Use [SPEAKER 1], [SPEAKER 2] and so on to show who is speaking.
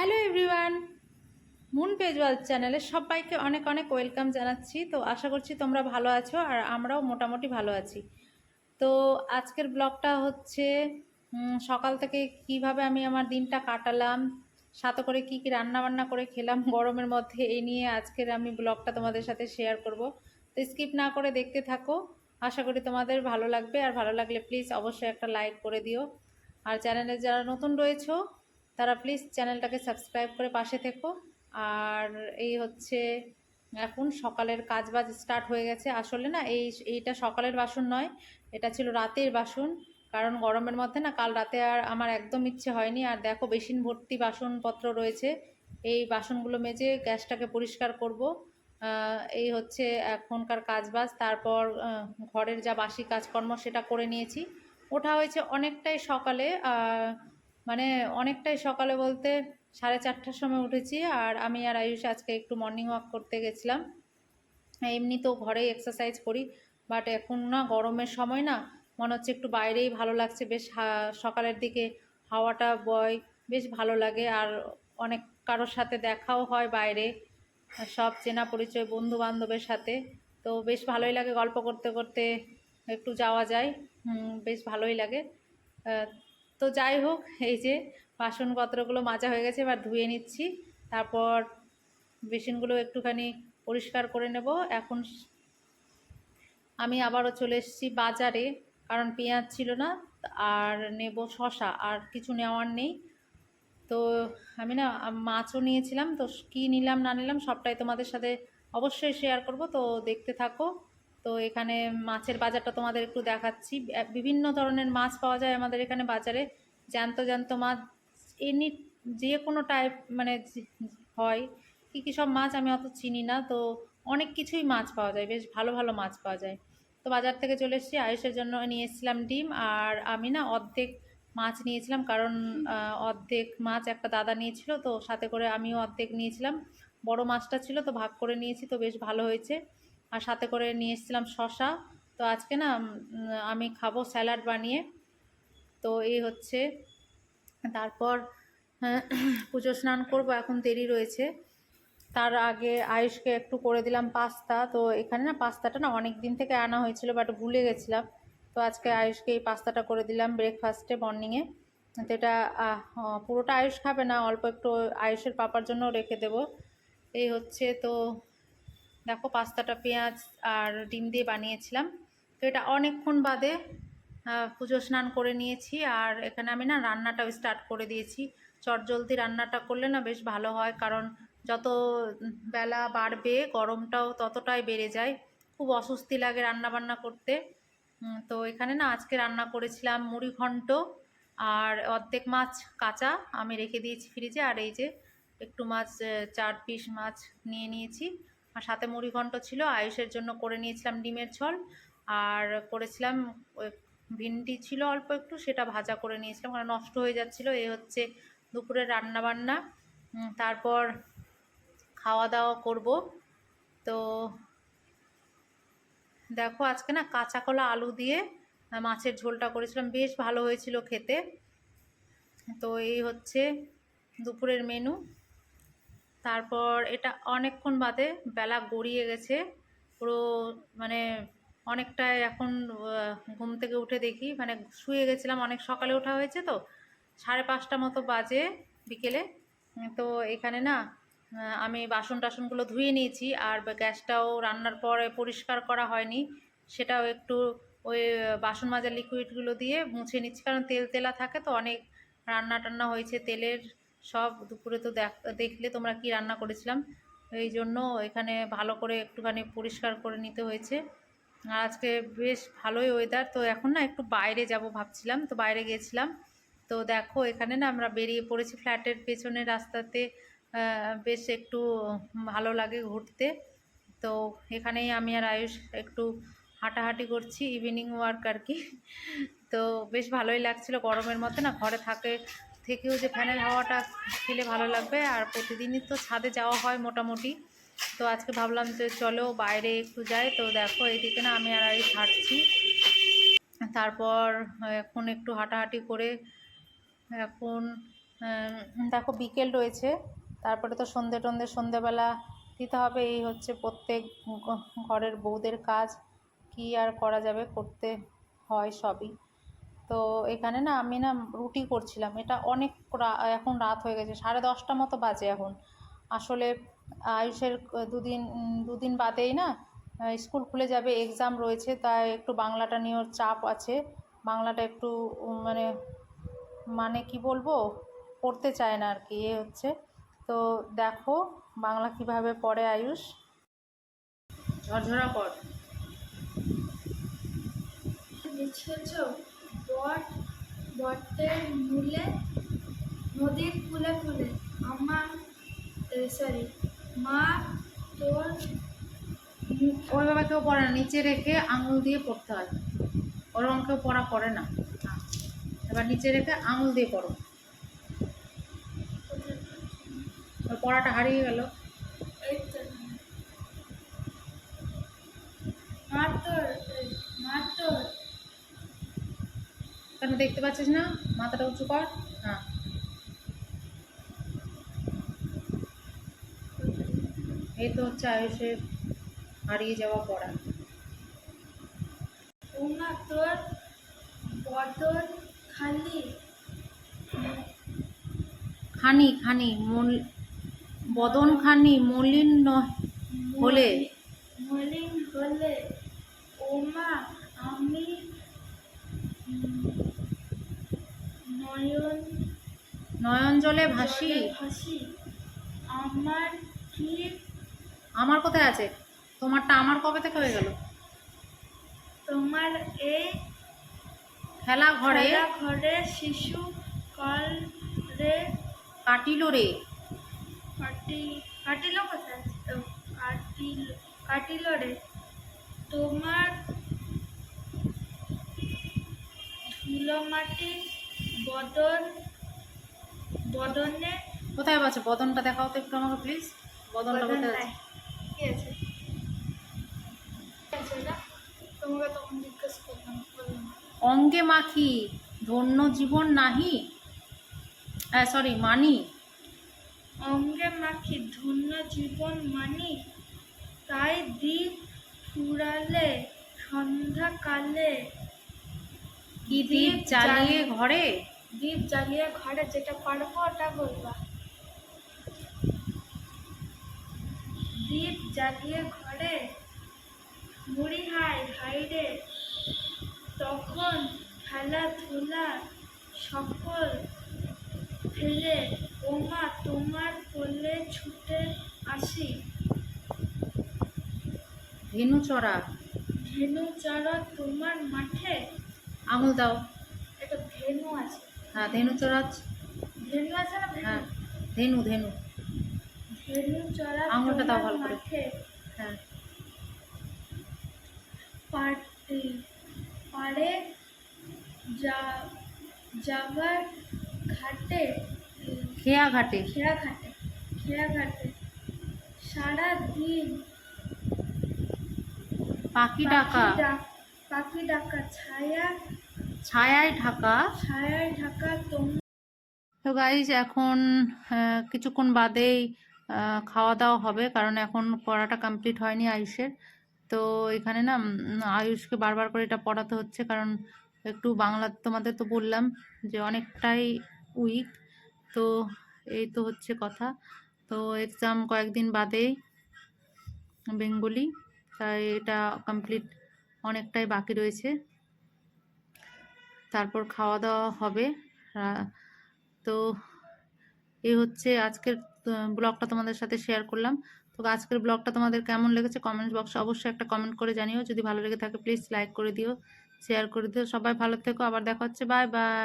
[SPEAKER 1] Hello everyone moon পেজওয়াল চ্যানেলে সবাইকে অনেক অনেক ওয়েলকাম জানাচ্ছি। তো আশা করছি তোমরা ভালো আছো আর আমরাও মোটামুটি ভালো আছি। তো আজকের ব্লগটা হচ্ছে সকাল থেকে কীভাবে আমি আমার দিনটা কাটালাম, সাথে করে কি কি রান্না বান্না করে খেলাম, গরমের মধ্যে এই নিয়ে আজকের আমি ব্লগটা তোমাদের সাথে শেয়ার করব। তো স্কিপ না করে দেখতে থাকো। আশা করি তোমাদের ভালো লাগবে। আর ভালো লাগলে প্লিজ অবশ্যই একটা লাইক করে দিও। আর চ্যানেলে যারা নতুন রয়েছো তারা প্লিজ চ্যানেলটাকে সাবস্ক্রাইব করে পাশে থেকো। আর এই হচ্ছে, এখন সকালের কাজ বাজ স্টার্ট হয়ে গেছে। আসলে না, এই, এইটা সকালের বাসন নয়, এটা ছিল রাতের বাসন। কারণ গরমের মধ্যে না, কাল রাতে আর আমার একদম ইচ্ছে হয়নি। আর দেখো, বেসিন ভর্তি বাসনপত্র রয়েছে। এই বাসনগুলো মেজে গ্যাসটাকে পরিষ্কার করব। এই হচ্ছে এখনকার কাজবাজ। তারপর ঘরের যা বাসি কাজকর্ম, সেটা করে নিয়েছি। ওঠা হয়েছে অনেকটাই সকালে। মানে অনেকটাই সকালে বলতে সাড়ে চারটার সময় উঠেছি আর আমি আর আয়ুষ আজকে একটু মর্নিং ওয়াক করতে গেছিলাম। এমনি তো ঘরেই এক্সারসাইজ করি বাট এখন না গরমের সময় না মনে হচ্ছে একটু বাইরেই ভালো লাগছে। বেশ সকালের দিকে হাওয়াটা বয়, বেশ ভালো লাগে আর অনেক কারোর সাথে দেখাও হয় বাইরে সব চেনা পরিচয় বন্ধু বান্ধবের সাথে। তো বেশ ভালোই লাগে গল্প করতে করতে একটু যাওয়া যায়। বেশ ভালোই লাগে। তো যাই হোক, এই যে বাসনপত্রগুলো মাজা হয়ে গেছে, এবার ধুয়ে নিচ্ছি। তারপর বেসিনগুলো একটুখানি পরিষ্কার করে নেব। এখন আমি আবারও চলে এসেছি বাজারে, কারণ পেঁয়াজ ছিল না, আর নেব শশা আর কিছু নেওয়ার নেই। তো আমি না, মাছও নিয়েছিলাম, তো কী নিলাম না নিলাম সবটাই তোমাদের সাথে অবশ্যই শেয়ার করব। তো দেখতে থাকো। তো এখানে মাছের বাজারটা তোমাদের একটু দেখাচ্ছি। বিভিন্ন ধরনের মাছ পাওয়া যায় আমাদের এখানে বাজারে। জ্যান্ত জ্যান্ত মাছ, এনি, যে কোনো টাইপ মানে হয়। কী কী সব মাছ আমি অত চিনি না, তো অনেক কিছুই মাছ পাওয়া যায়, বেশ ভালো ভালো মাছ পাওয়া যায়। তো বাজার থেকে চলে এসেছি, আয়ুষের জন্য নিয়ে এসেছিলাম ডিম, আর আমি না অর্ধেক মাছ নিয়েছিলাম, কারণ অর্ধেক মাছ একটা দাদা নিয়েছিল, তো সাথে করে আমিও অর্ধেক নিয়েছিলাম। বড় মাছটা ছিল, তো ভাগ করে নিয়েছি, তো বেশ ভালো হয়েছে। আর সাথে করে নিয়ে এসেছিলাম শশা। তো আজকে না আমি খাব স্যালাড বানিয়ে। তো এই হচ্ছে। তারপর, পুজো স্নান করব, এখন দেরি রয়েছে। তার আগে আয়ুষকে একটু করে দিলাম পাস্তা। তো এখানে না, পাস্তাটা না অনেক দিন থেকে আনা হয়েছিল বাট ভুলে গেছিলাম। তো আজকে আয়ুষকে এই পাস্তাটা করে দিলাম ব্রেকফাস্টে মর্নিংয়ে তো এটা পুরোটা আয়ুষ খাবে না, অল্প একটু আয়ুষের পাপার জন্য রেখে দেব। এই হচ্ছে, তো দেখো পাস্তাটা পেঁয়াজ আর ডিম দিয়ে বানিয়েছিলাম। তো এটা অনেকক্ষণ বাদে পুজো স্নান করে নিয়েছি আর এখানে আমি না রান্নাটাও স্টার্ট করে দিয়েছি। চটজলদি রান্নাটা করলে না বেশ ভালো হয় কারণ যত বেলা বাড়বে গরমটাও ততটাই বেড়ে যায়। খুব অস্বস্তি লাগে রান্না বান্না করতে তো এখানে না আজকে রান্না করেছিলাম মুড়ি ঘন্ট আর অর্ধেক মাছ কাঁচা আমি রেখে দিয়েছি ফ্রিজে আর এই যে একটু মাছ চার পিস মাছ নিয়ে নিয়েছি। আর সাথে মুড়ি ঘন্ট ছিল, আয়ুষের জন্য করে নিয়েছিলাম ডিমের ঝোল। আর করেছিলাম ভিন্ডি ছিল অল্প একটু, সেটা ভাজা করে নিয়েছিলাম, কারণ নষ্ট হয়ে যাচ্ছিল। এই হচ্ছে দুপুরের রান্না বান্না তারপর খাওয়া দাওয়া করব। তো দেখো, আজকে না কাঁচা কলা আলু দিয়ে মাছের ঝোলটা করেছিলাম। বেশ ভালো হয়েছিল খেতে। তো এই হচ্ছে দুপুরের মেনু তারপর এটা অনেকক্ষণ বাদে বেলা গড়িয়ে গেছে। পুরো মানে অনেকটাই এখন ঘুম থেকে উঠে দেখি। মানে শুয়ে গেছিলাম, অনেক সকালে ওঠা হয়েছে তো। সাড়ে পাঁচটা মতো বাজে বিকেলে। তো এখানে না আমি বাসন টাসনগুলো ধুয়ে নিয়েছি আর গ্যাসটাও রান্নার পরে পরিষ্কার করা হয়নি। সেটাও একটু ওই বাসন মাজার লিকুইডগুলো দিয়ে মুছে নিচ্ছি। কারণ তেল তেলা থাকে তো, অনেক রান্না টান্না হয়েছে তেলের। সব দুপুরে তো দেখ- দেখলে তোমরা কি রান্না করেছিলাম? এই জন্য এখানে ভালো করে একটুখানি পরিষ্কার করে নিতে হয়েছে। আর আজকে বেশ ভালোই ওয়েদার তো এখন না একটু বাইরে যাব ভাবছিলাম, তো বাইরে গিয়েছিলাম তো দেখো এখানে না আমরা বেরিয়ে পড়েছি ফ্ল্যাটের পেছনের রাস্তাতে বেশ একটু ভালো লাগে ঘুরতে। তো এখানেই আমি আর আয়ুষ একটু হাঁটাহাঁটি করছি ইভিনিং ওয়ার্ক আর কি। তো বেশ ভালোই লাগছিল, গরমের মধ্যে না ঘরে থাকে থেকেও যে ফ্যানের হাওয়াটা খেলে ভালো লাগবে, আর প্রতিদিনই তো ছাদে যাওয়া হয় মোটামুটি। তো আজকে ভাবলাম যে চলো বাইরে একটু যাই। তো দেখো এইদিকে না আমি আর আয়ুষ হাঁটছি। তারপর এখন একটু হাঁটাহাঁটি করে এখন দেখো বিকেল রয়েছে। তারপরে তো সন্ধে টন্ধে সন্ধেবেলা দিতে হবে। এই হচ্ছে প্রত্যেক ঘরের বউদের কাজ। কি আর করা যাবে? করতে হয় সবই। তো এখানে না আমি না রুটি করছিলাম। এটা অনেক রা- এখন রাত হয়ে গেছে সাড়ে দশটা মতো বাজে এখন। আসলে আয়ুষের দুদিন দুদিন বাদেই না স্কুল খুলে যাবে এক্সাম রয়েছে তাই একটু বাংলাটা নিয়ে ওর চাপ আছে। বাংলাটা একটু মানে মানে কি বলব পড়তে চায় না আর কি এ হচ্ছে। তো দেখো বাংলা কীভাবে পড়ে আয়ুষ। ঝরঝরা পড়
[SPEAKER 2] বট, বটের মূলে, নদীর ফুলে ফুলে আমার সরি মা তোর
[SPEAKER 1] ওইভাবে কেউ পড়ে না, নিচে রেখে আঙুল দিয়ে পড়তে হয়। ওরকম কেউ পড়া পড়ে না। এবার নিচে রেখে আঙুল দিয়ে পড়ো। পড়াটা হারিয়ে গেল।
[SPEAKER 2] এই তো। মা তোর মা তোর।
[SPEAKER 1] কেন দেখতে পাচ্ছিস না? মাথাটা উঁচু কর। হ্যাঁ। এই তো হচ্ছে আয়ুষের হারিয়ে যাওয়া পড়া।
[SPEAKER 2] তোর বদন খালি।
[SPEAKER 1] খানি খানি মল বদন খানি মলিন নয় হলে।
[SPEAKER 2] মলিন হলে। নয়ন
[SPEAKER 1] নয়ন জলে ভাসি।
[SPEAKER 2] ভাসি আমার কি?
[SPEAKER 1] আমার কোথায় আছে? তোমারটা আমার কবে থেকে হয়ে গেল?
[SPEAKER 2] তোমার এই
[SPEAKER 1] খেলা ঘরে।
[SPEAKER 2] ঘরে শিশু কল রে।
[SPEAKER 1] কাটিল রে।
[SPEAKER 2] কাটি কাটিল কোথায় কাটিল কাটিল রে। তোমার ধুলো মাটি বদন বদনে
[SPEAKER 1] কোথায় আছে? বদনটা দেখাও তো একটু আমাকে প্লিজ বদনটা কোথায় আছে?
[SPEAKER 2] কি আছে? কি আছে এটা? তোমাকে তখন জিজ্ঞেস করলাম
[SPEAKER 1] অঙ্গে মাখি ধন্য জীবন নাহি। হ্যাঁ সরি মানি।
[SPEAKER 2] অঙ্গে মাখি ধন্য জীবন মানি। তাই দ্বীপ ফুরালে সন্ধ্যাকালে।
[SPEAKER 1] কি জ্বালিয়ে
[SPEAKER 2] জ্বালিয়ে-
[SPEAKER 1] ঘরে?
[SPEAKER 2] দ্বীপ জ্বালিয়ে ঘরে যেটা পারব ওটা বলবা। দীপ জ্বালিয়ে ঘরে মুড়ি হাই হাইরে তখন খেলাধুলা সকল ফেলে ওমা তোমার কোলে ছুটে আসি।
[SPEAKER 1] ধেনু চড়া
[SPEAKER 2] ধেনু চড়া তোমার মাঠে?
[SPEAKER 1] আমল দাও।
[SPEAKER 2] একটা ধেনু আছে।
[SPEAKER 1] হ্যাঁ ধেনু চড়া
[SPEAKER 2] ধেনু আছে না
[SPEAKER 1] হ্যাঁ ধেনু ধেনু।
[SPEAKER 2] ধেনু চড়া
[SPEAKER 1] আঙুলটা দাও ভালো করে। হ্যাঁ।
[SPEAKER 2] পাড়ে পাড়ে যা যাবার ঘাটে।
[SPEAKER 1] খেয়া ঘাটে।
[SPEAKER 2] খেয়া ঘাটে। খেয়া ঘাটে। সারা দিন
[SPEAKER 1] পাখি ডাক-
[SPEAKER 2] পাখি ডাকা ছায়া
[SPEAKER 1] ছায়ায় ঢাকা।
[SPEAKER 2] ছায়ায় ঢাকা
[SPEAKER 1] তো গাইজ এখন কিছুক্ষণ বাদেই খাওয়া দাওয়া হবে কারণ এখন পড়াটা কমপ্লিট হয়নি আয়ুষের। তো এখানে না আয়ুষকে বারবার করে এটা পড়াতে হচ্ছে কারণ একটু বাংলা তোমাদের তো বললাম যে অনেকটাই উইক তো এই তো হচ্ছে কথা। তো এক্সাম কয়েকদিন বাদেই বেঙ্গলি তাই এটা কমপ্লিট অনেকটাই বাকি রয়েছে। তারপর খাওয়া দাওয়া হবে তো এই হচ্ছে আজকের ব্লগটা তোমাদের সাথে শেয়ার করলাম। তো আজকের ব্লগটা তোমাদের কেমন লেগেছে কমেন্ট বক্সে অবশ্যই একটা কমেন্ট করে জানিও। যদি ভালো লেগে থাকে প্লিজ লাইক করে দিও শেয়ার করে দিও। সবাই ভালো থেকো, আবার দেখা হচ্ছে। Bye bye